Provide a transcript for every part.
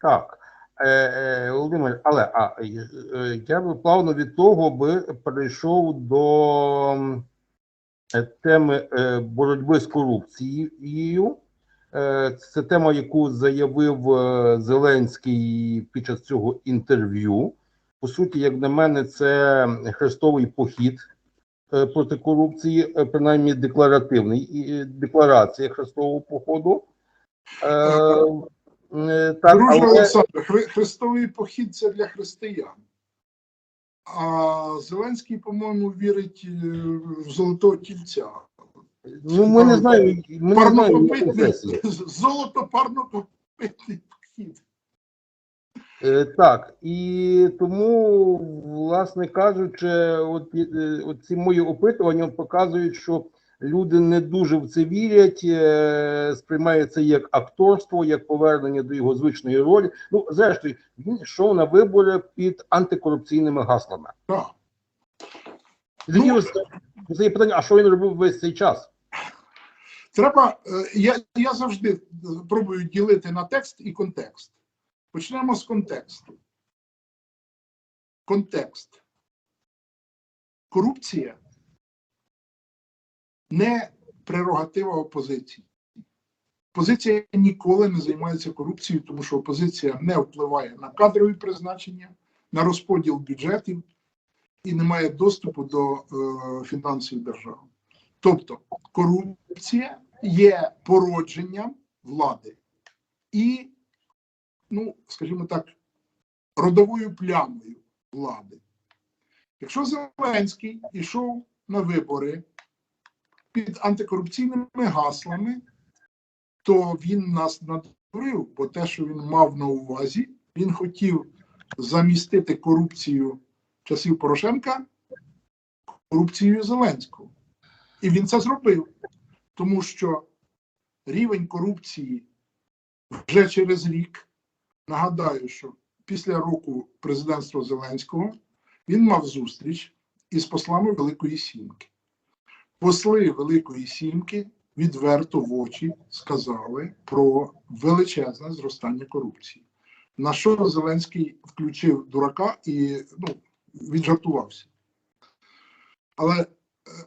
Так. Е, е, Володимир, але а, е, я би плавно від того би перейшов до теми боротьби з корупцією. Це тема, яку заявив Зеленський під час цього інтерв'ю. По суті, як на мене, це хрестовий похід проти корупції, принаймні декларативний і декларація хрестового походу. Е, Так, Друже але Олександр, Хри- Христовий похід це для християн. А Зеленський, по-моєму, вірить е, в золотого тільця. ну ми не знаємо, ми не знаємо Парнокопитний, золото парнокопитний похід. Е, Так, і тому, власне кажучи, от, от ці мої опитування показують, що люди не дуже в це вірять, е, сприймають це як акторство, як повернення до його звичної ролі. Ну, зрештою, він йшов на вибори під антикорупційними гаслами. Так. Ну, це питання: а що він робив весь цей час? Треба, е, я, я завжди пробую ділити на текст і контекст. Почнемо з контексту. Контекст. Корупція не прерогатива опозиції. Опозиція ніколи не займається корупцією, тому що опозиція не впливає на кадрові призначення, на розподіл бюджетів і не має доступу до е, фінансів держави. Тобто корупція є породженням влади і, ну, скажімо так, родовою плямою влади. Якщо Зеленський йшов на вибори під антикорупційними гаслами, то він нас надурив, бо те, що він мав на увазі, він хотів замістити корупцію часів Порошенка корупцією Зеленського. І він це зробив, тому що рівень корупції вже через рік, нагадаю, що після року президентства Зеленського він мав зустріч із послами Великої Сімки. Посли Великої Сімки відверто в очі сказали про величезне зростання корупції. На що Зеленський включив дурака і ну, віджартувався. Але е,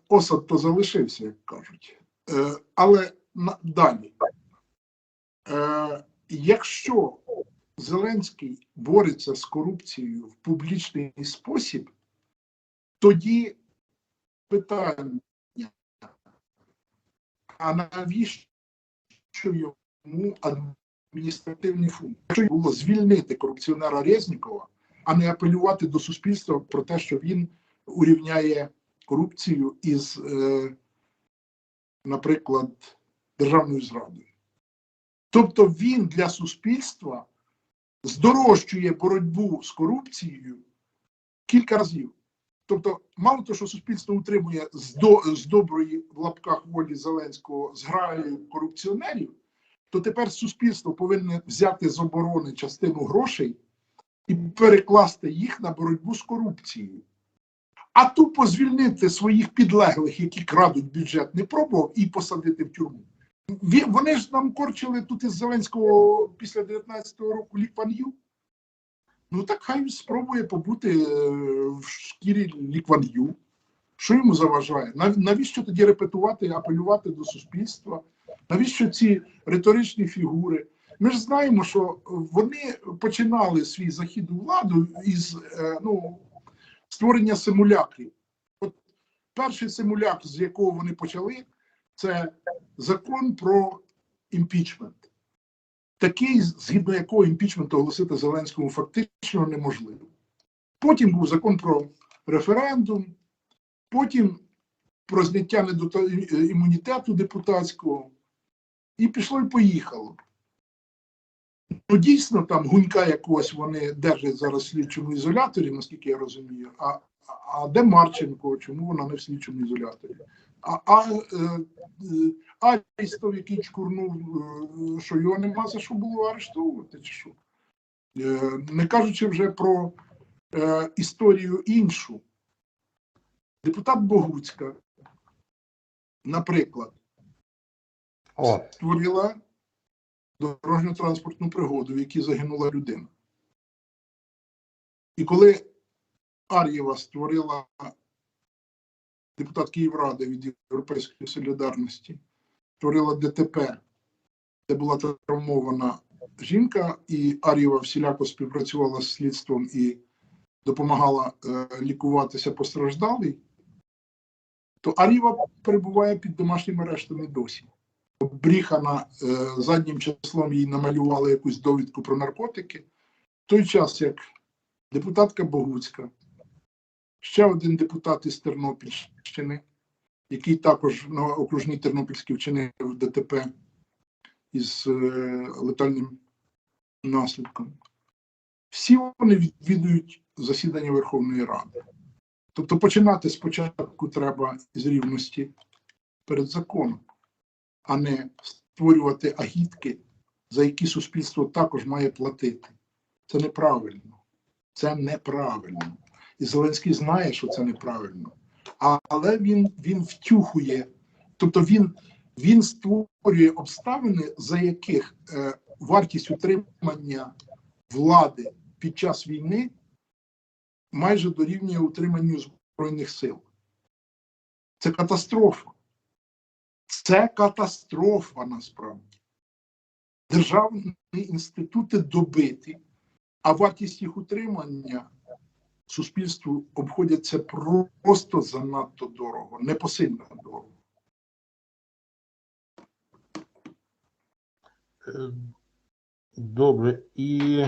осад то залишився, як кажуть. Е, Але далі. Е, Якщо Зеленський бореться з корупцією в публічний спосіб, тоді питання, а навіщо йому адміністративні функції? Якщо було звільнити корупціонера Резнікова, а не апелювати до суспільства про те, що він урівняє корупцію із, е, наприклад, державною зрадою. Тобто він для суспільства здорожчує боротьбу з корупцією кілька разів. Тобто, мало того, що суспільство утримує з, до, з доброї в лапках волі Зеленського зграю корупціонерів, то тепер суспільство повинне взяти з оборони частину грошей і перекласти їх на боротьбу з корупцією. А тупо звільнити своїх підлеглих, які крадуть бюджет, не пробував і посадити в тюрму. Вони ж нам корчили тут із Зеленського після 19-го року Лікван'ю. Ну так хай спробує побути е, в шкірі Лікван'ю. Що йому заважає? Навіщо тоді репетувати, і апелювати до суспільства? Навіщо ці риторичні фігури? Ми ж знаємо, що вони починали свій захід у владу із е, ну, створення симулякрів. От перший симуляк, з якого вони почали, це закон про імпічмент. Такий, згідно якого імпічмент оголосити Зеленському фактично неможливо. Потім був закон про референдум, потім про зняття імунітету депутатського, і пішло і поїхало. Ну, дійсно, там гунька якогось вони держать зараз в слідчому ізоляторі, наскільки я розумію. А, а де Марченко? Чому вона не в слідчому ізоляторі? А, а е, е, Арістов, який чкурнув, е, що його нема за що було арештовувати, чи що? Не кажучи вже про е, історію іншу. Депутат Богуцька, наприклад, О, створила дорожньо-транспортну пригоду, в якій загинула людина. І коли Ар'єва створила депутат Київради від Європейської солідарності, створила ДТП, де була травмована жінка, і Ар'єва всіляко співпрацювала з слідством і допомагала е, лікуватися постраждалій, то Ар'єва перебуває під домашнім арештом і досі. Обріхана е, заднім числом їй намалювали якусь довідку про наркотики. В той час, як депутатка Богуцька, ще один депутат із Тернопільщини, який також на окружній Тернопільській вчинив ДТП із е, летальним наслідком. Всі вони відвідують засідання Верховної Ради. Тобто починати спочатку треба з рівності перед законом, а не створювати агітки, за які суспільство також має платити. Це неправильно. Це неправильно. І Зеленський знає, що це неправильно. Але він, він втюхує, тобто він, він створює обставини, за яких е, вартість утримання влади під час війни майже дорівнює утриманню Збройних сил. Це катастрофа. Це катастрофа насправді. Державні інститути добиті, а вартість їх утримання суспільству обходяться просто занадто дорого, непосильно дорого. Е, Добре. І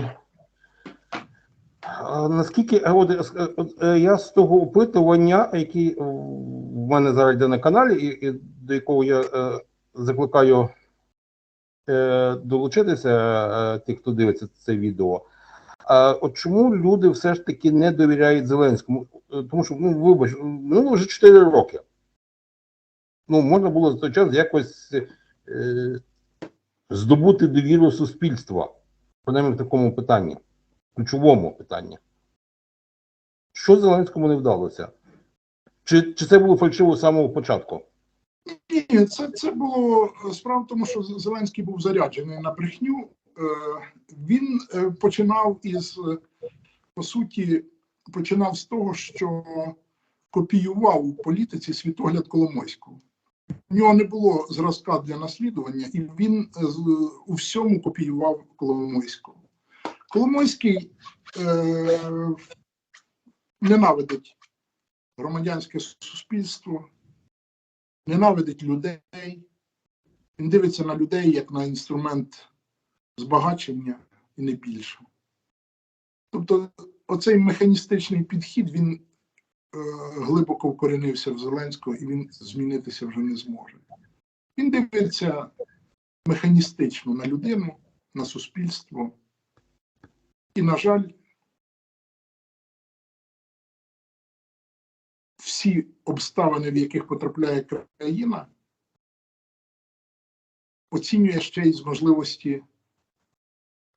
наскільки е, от, е, я з того опитування, який е, в мене зараз йде на каналі, і, і до якого я е, закликаю е, долучитися е, тих, хто дивиться це відео. А от чому люди все ж таки не довіряють Зеленському? Е, Тому що, ну, вибач, минуло вже 4 роки. Ну, можна було за той час якось е, здобути довіру суспільства, принаймні в такому питанні, ключовому питанні. Що Зеленському не вдалося? Чи, чи це було фальшиво з самого початку? Ні, це, це було справа в тому, що Зеленський був заряджений на брехню. Е, Він е, починав із, е, по суті, починав з того, що копіював у політиці світогляд Коломойського. У нього не було зразка для наслідування, і він у всьому копіював Коломойського. Коломойський е, ненавидить громадянське суспільство, ненавидить людей. Він дивиться на людей як на інструмент збагачення і не більше. Тобто, оцей механістичний підхід він е, глибоко вкоренився в Зеленського і він змінитися вже не зможе. Він дивиться механістично на людину, на суспільство. І, на жаль, всі обставини, в яких потрапляє країна, оцінює ще й з можливості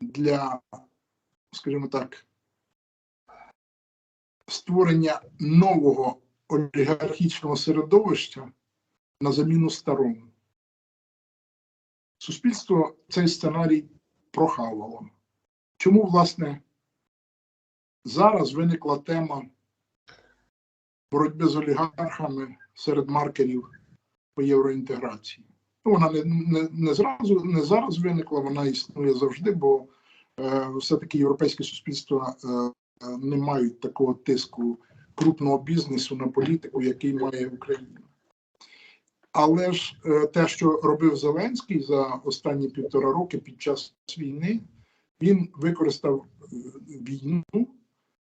для, скажімо так, створення нового олігархічного середовища на заміну старому. Суспільство цей сценарій прохавало. Чому, власне, зараз виникла тема боротьби з олігархами серед маркерів по євроінтеграції? Вона не, не, не зразу не зараз виникла, вона існує завжди, бо е, все-таки європейське суспільство е, е, не мають такого тиску крупного бізнесу на політику, який має Україна. Але ж е, те, що робив Зеленський за останні півтора роки під час війни, він використав е, війну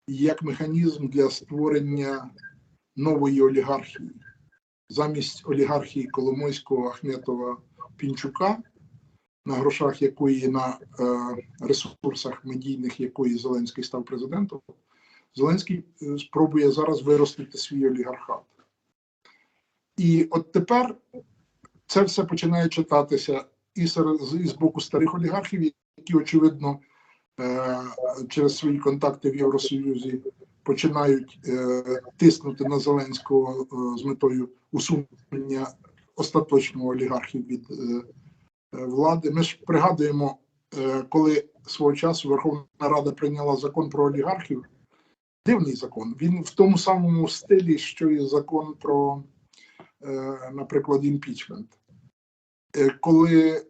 як механізм для створення нової олігархії замість олігархії Коломойського Ахметова Пінчука, на грошах якої на е, ресурсах медійних якої Зеленський став президентом, Зеленський е, спробує зараз виростити свій олігархат. І от тепер це все починає читатися і з, боку старих олігархів, які, очевидно, е, через свої контакти в Євросоюзі починають тиснути на Зеленського з метою усунення остаточного олігархів від е, е, влади. Ми ж пригадуємо е, коли свого часу Верховна Рада прийняла закон про олігархів, дивний закон. Він в тому самому стилі, що і закон про, наприклад, імпічмент. Коли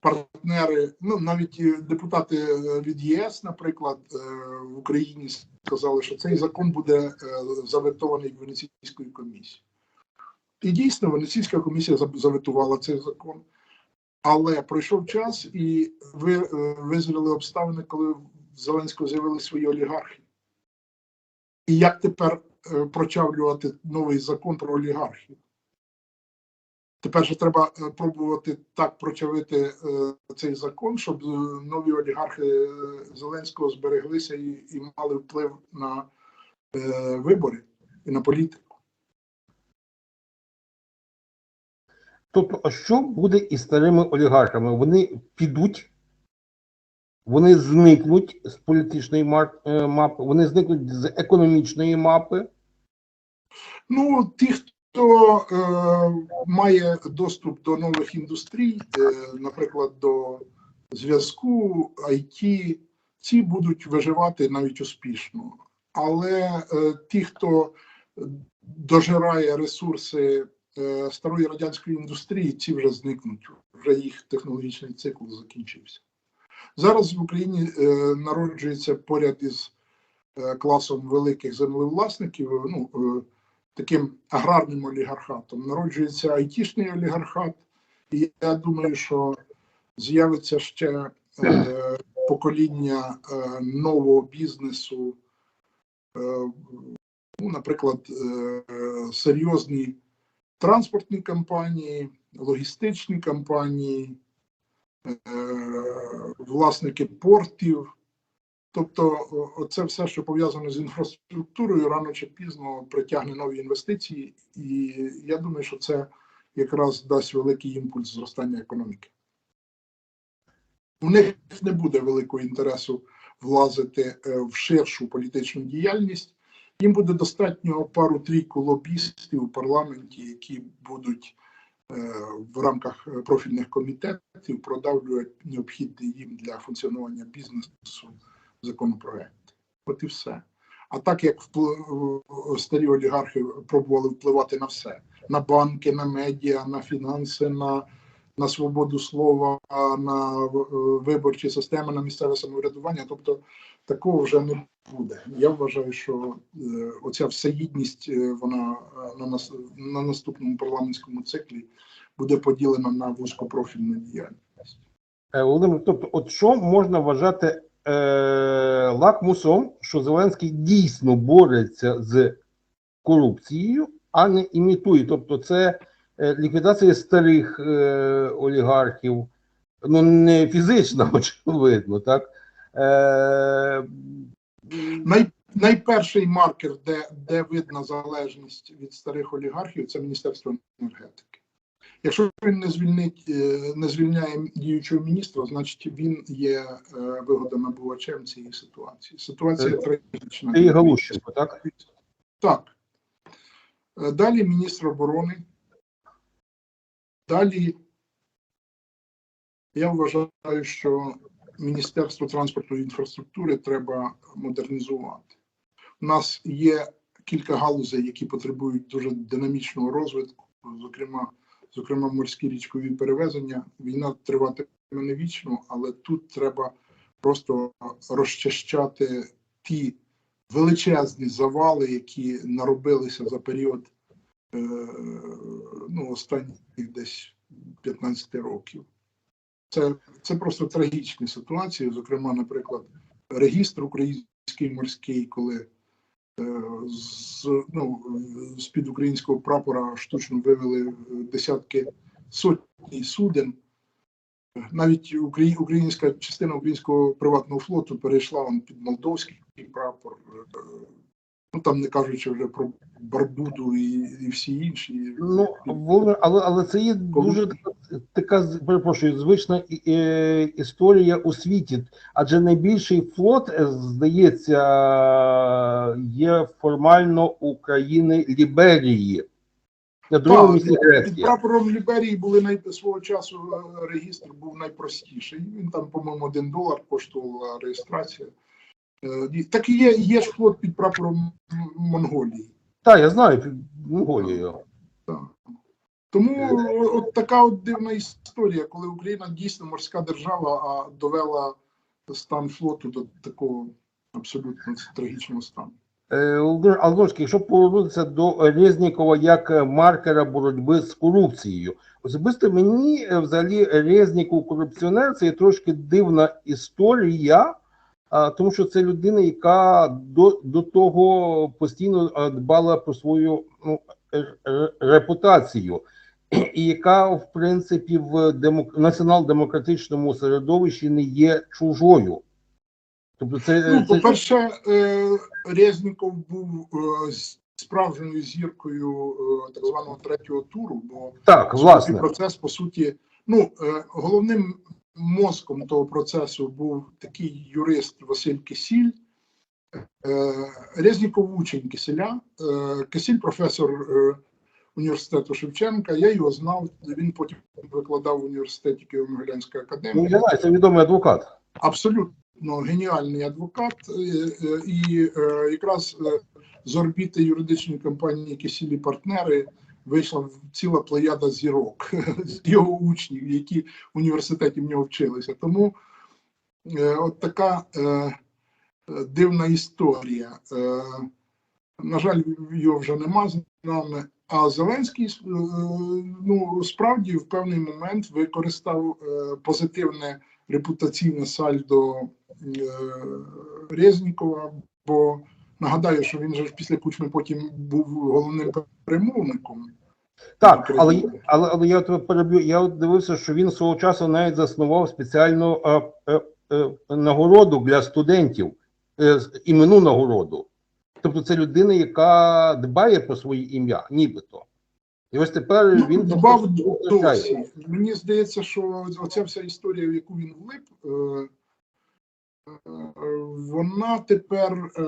партнери, ну навіть депутати від ЄС, наприклад, в Україні сказали, що цей закон буде заветований Венеційською комісією. І дійсно, Венеційська комісія заветувала цей закон. Але пройшов час і ви, е, визріли обставини, коли в Зеленського з'явилися свої олігархи. І як тепер е, прочавлювати новий закон про олігархів? Тепер же треба е, пробувати так прочавити цей закон, щоб нові олігархи Зеленського збереглися і, і мали вплив на вибори і на політику. Тобто, а що буде із старими олігархами? Вони підуть, вони зникнуть з політичної е, мапи, вони зникнуть з економічної мапи. Ну, ті, хто е, має доступ до нових індустрій, е, наприклад, до зв'язку, IT, ці будуть виживати навіть успішно. Але е, ті, хто дожирає ресурси старої радянської індустрії, ці вже зникнуть. Вже їх технологічний цикл закінчився. Зараз в Україні е, народжується поряд із е, класом великих землевласників. Ну, е, таким аграрним олігархатом. Народжується айтішний олігархат, і я думаю, що з'явиться ще е, покоління е, нового бізнесу, е, ну, наприклад, е, серйозні транспортні компанії, логістичні компанії, е, власники портів. Тобто, це все, що пов'язано з інфраструктурою, рано чи пізно притягне нові інвестиції, і я думаю, що це якраз дасть великий імпульс зростання економіки. У них не буде великого інтересу влазити е, в ширшу політичну діяльність. Їм буде достатньо пару-трійку лобістів у парламенті, які будуть е, в рамках е, профільних комітетів продавлювати необхідний їм для функціонування бізнесу законопроекти. От і все. А так як впли- е, старі олігархи пробували впливати на все: на банки, на медіа, на фінанси, на, на свободу слова, на е, виборчі системи, на місцеве самоврядування. Тобто такого вже не буде. Я вважаю, що е, оця всеїдність е, вона е, на, нас, на наступному парламентському циклі буде поділена на вузькопрофільну діяльність. Володимир, тобто, от що можна вважати е, лакмусом, що Зеленський дійсно бореться з корупцією, а не імітує. Тобто, це ліквідація старих е, олігархів, ну не фізично, очевидно, так. Е, Най, найперший маркер, де, де видна залежність від старих олігархів, це Міністерство енергетики. Якщо він не звільнить, е, не звільняє діючого міністра, значить він є е, вигодонабувачем цієї ситуації. Ситуація Е, трагічна. і Галущенко, так? Так. Далі міністр оборони. Далі я вважаю, що Міністерство транспортної інфраструктури треба модернізувати. У нас є кілька галузей, які потребують дуже динамічного розвитку, зокрема, зокрема морські річкові перевезення. Війна триватиме не вічно, але тут треба просто розчищати ті величезні завали, які наробилися за період е, ну, останніх десь 15 років. Це, це просто трагічні ситуації. Зокрема, наприклад, регістр український морський, коли е, з, ну, з під українського прапора штучно вивели десятки сотні суден. Навіть Украї- українська частина українського приватного флоту перейшла он під молдовський прапор. Ну там не кажучи вже про Барбуду і, і всі інші. Ну, але, але це є дуже така, перепрошую, звична історія у світі. Адже найбільший флот, е, здається, є формально України Ліберії. На другому місці Під прапором Ліберії були най... свого часу е, реєстр був найпростіший. Він там, по-моєму, один долар коштувала реєстрація. Е, Так і є, є ж флот під прапором Монголії. Так, я знаю, під Монголією. Так. Тому от така от дивна історія, коли Україна дійсно морська держава, а довела стан флоту до такого абсолютно трагічного стану. Е, Алношки, якщо повернутися до Резнікова як е, маркера боротьби з корупцією, особисто мені е, взагалі Резніков корупціонер це є трошки дивна історія, тому що це людина, яка до, до того постійно дбала про свою ну, репутацію, і яка, в принципі, в демок... націонал-демократичному середовищі не є чужою. Тобто це, Ну, це... по-перше, е, Резніков був е, справжньою зіркою е, так званого третього туру, бо так, власне. процес, по суті, ну, головним мозком того процесу був такий юрист Василь Кисіль. Е, Резніков учень Киселя, е, Кисіль професор е, університету Шевченка. Я його знав. Він потім викладав в університеті Києво-Могилянської Ну, академії. я знаю, це відомий адвокат. Абсолютно геніальний адвокат, і якраз з орбіти юридичної компанії Кисілі партнери вийшла ціла плеяда зірок з його учнів, які в університеті в нього вчилися. Тому е, от така е, дивна історія. Е, на жаль, його вже нема з нами. А Зеленський е, ну справді в певний момент використав е, позитивне репутаційне сальдо е, Резнікова, бо нагадаю, що він же ж після Кучми потім був головним перемовником. Так, але, але, але я тебе переб'ю. Я дивився, що він свого часу навіть заснував спеціальну е, е, е, нагороду для студентів, е, з- іменну нагороду. Тобто це людина, яка дбає про своє ім'я, нібито. І ось тепер Ну, він дбав досі. Мені здається, що оця вся історія, в яку він влип, е, е, вона тепер, е,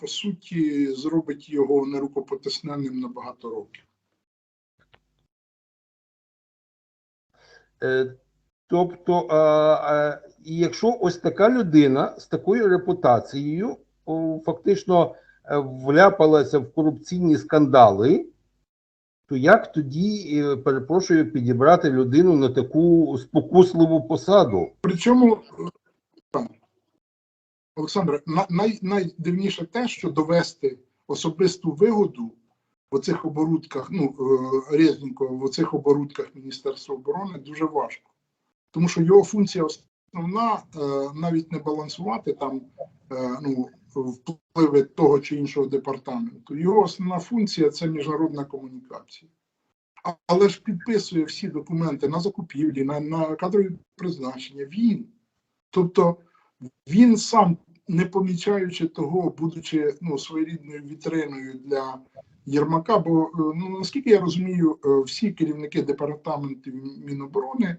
по суті, зробить його нерукопотисненним на багато років. Е, Тобто, а, а, якщо ось така людина з такою репутацією фактично е, вляпалася в корупційні скандали, то як тоді, перепрошую, підібрати людину на таку спокусливу посаду? Причому, Олександре, на- най, найдивніше те, що довести особисту вигоду в оцих оборудках, ну, е, Резнікова, в оцих оборудках Міністерства оборони дуже важко. Тому що його функція основна е, навіть не балансувати там е, ну, впливи того чи іншого департаменту. Його основна функція це міжнародна комунікація. Але ж підписує всі документи на закупівлі, на, на кадрові призначення. Він. Тобто він сам, не помічаючи того, будучи ну, своєрідною вітриною для Єрмака, бо е, ну, наскільки я розумію, е, всі керівники департаментів Міноборони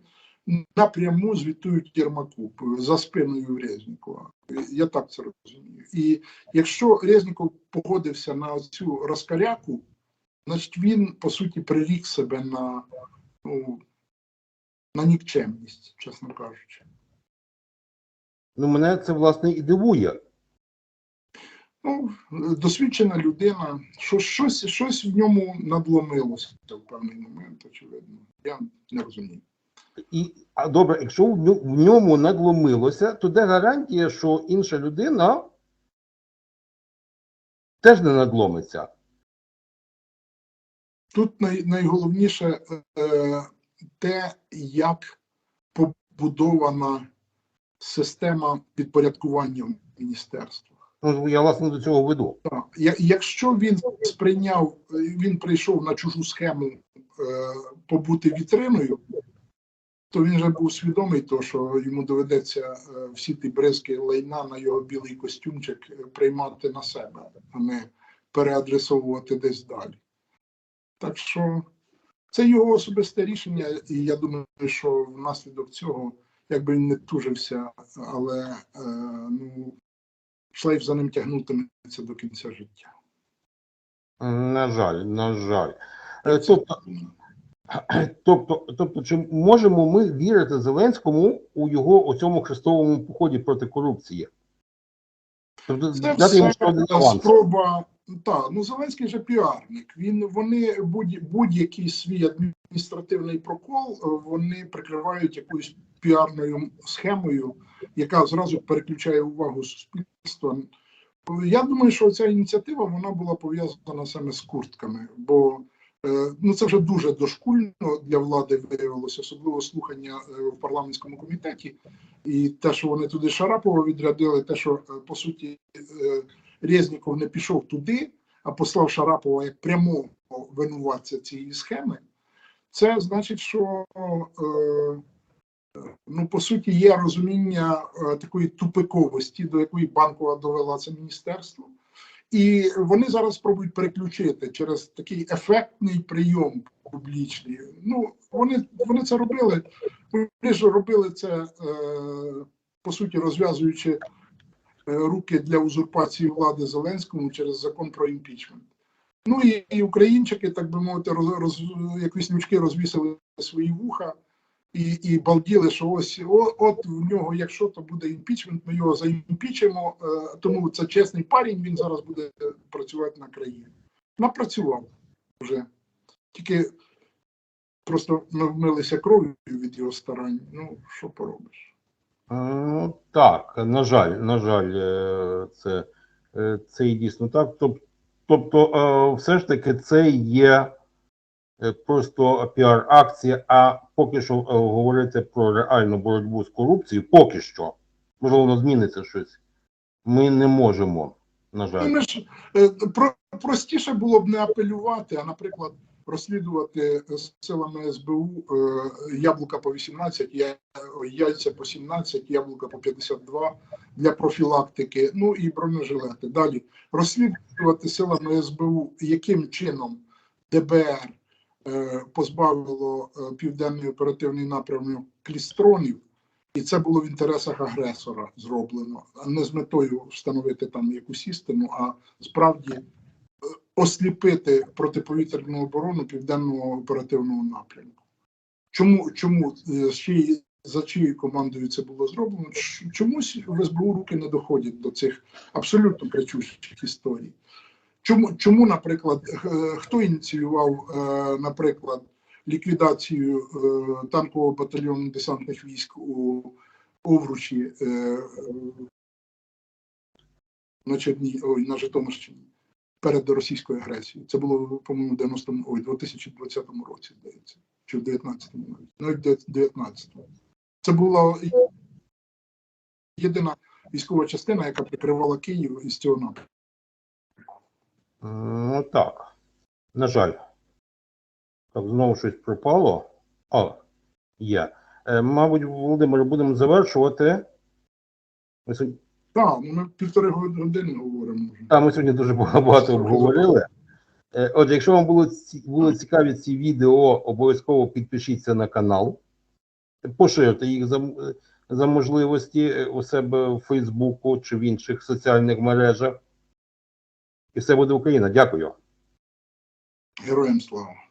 напряму звітують Єрмаку за спиною Резнікова. Я так це розумію. І якщо Резніков погодився на цю розкаряку, значить він по суті прирік себе на, ну, на нікчемність, чесно кажучи. Ну, мене це власне і дивує. Ну, досвідчена людина, що щось, щось в ньому надломилося в певний момент, очевидно. Я не розумію. І, а добре, якщо в ньому надломилося, то де гарантія, що інша людина теж не надломиться? Тут най, найголовніше е, те, як побудована система підпорядкування в міністерствах. Ну, я власне до цього веду. Так. Якщо він сприйняв, він прийшов на чужу схему е, побути вітриною, то він вже був свідомий, то, що йому доведеться е, всі ті бризки лайна на його білий костюмчик е, приймати на себе, а не переадресовувати десь далі. Так що це його особисте рішення, і я думаю, що внаслідок цього, якби він не тужився, але е, ну, шлейф за ним тягнутиметься до кінця життя. На жаль, на жаль. Е, Тобто, тобто, тобто, чи можемо ми вірити Зеленському у його у цьому хрестовому поході проти корупції? Тобто, Це все спроба. Так, ну Зеленський же піарник. Він вони будь, будь-який свій адміністративний прокол е, вони прикривають якоюсь піарною схемою, яка зразу переключає увагу суспільства. Я думаю, що ця ініціатива вона була пов'язана саме з куртками, бо е, ну це вже дуже дошкульно для влади виявилося, особливо слухання е, в парламентському комітеті. І те, що вони туди Шарапова відрядили, те, що е, по суті Резніков не пішов туди, а послав Шарапова як прямого винуватця цієї схеми, це значить, що ну, по суті є розуміння е, такої тупиковості, до якої банкова довела це міністерство. І вони зараз спробують переключити через такий ефектний прийом публічний. Ну, вони, вони це робили. Вони ж робили це, е, по суті, розв'язуючи е, руки для узурпації влади Зеленському через закон про імпічмент. Ну і, і українчики, так би мовити, роз, роз, як віслючки розвісили свої вуха і, і балділи, що ось о, от в нього, якщо то буде імпічмент, ми його заімпічимо, е, тому це чесний парень, він зараз буде працювати на країну. Напрацював вже. Тільки просто ми вмилися кров'ю від його старань. Ну, що поробиш? Ну, так, на жаль, на жаль, е, це, це і дійсно так. Тоб- Тобто, е, все ж таки, це є просто піар-акція, а поки що е, говорити про реальну боротьбу з корупцією, поки що, можливо, зміниться щось, ми не можемо, на жаль. ми ж, е, про, простіше було б не апелювати, а, наприклад, розслідувати силами СБУ е, яблука по 18, я- яйця по 17, яблука по 52 для профілактики, ну і бронежилети. Далі розслідувати силами СБУ, яким чином ДБР е, позбавило е, південний оперативний напрямок клістронів, і це було в інтересах агресора зроблено, не з метою встановити там якусь істину, а справді е, осліпити протиповітряну оборону південного оперативного напрямку. Чому, чому е, за чиєю командою це було зроблено? Чомусь в СБУ руки не доходять до цих абсолютно кричущих історій. Чому, чому наприклад, хто ініціював, е, наприклад, ліквідацію е, танкового батальйону десантних військ у Овручі е, на Черні, ой, на Житомирщині перед російською агресією. Це було, по-моєму, в 90 ой, 2020 році, здається, чи в 19-му навіть, в 19-му. Це була єдина військова частина, яка прикривала Київ із цього напрямку. Ну так, на жаль. Так, знову щось пропало. О, є. Е, мабуть, Володимир, будемо завершувати. Ми сьогодні, Так, ну ми півтори години говоримо вже. та, ми сьогодні дуже багато обговорили. Е, Отже, якщо вам було, ці- були цікаві ці відео, обов'язково підпишіться на канал, поширте їх за, м- за можливості е, у себе в Фейсбуку чи в інших соціальних мережах. І все буде Україна. Дякую. Героям слава.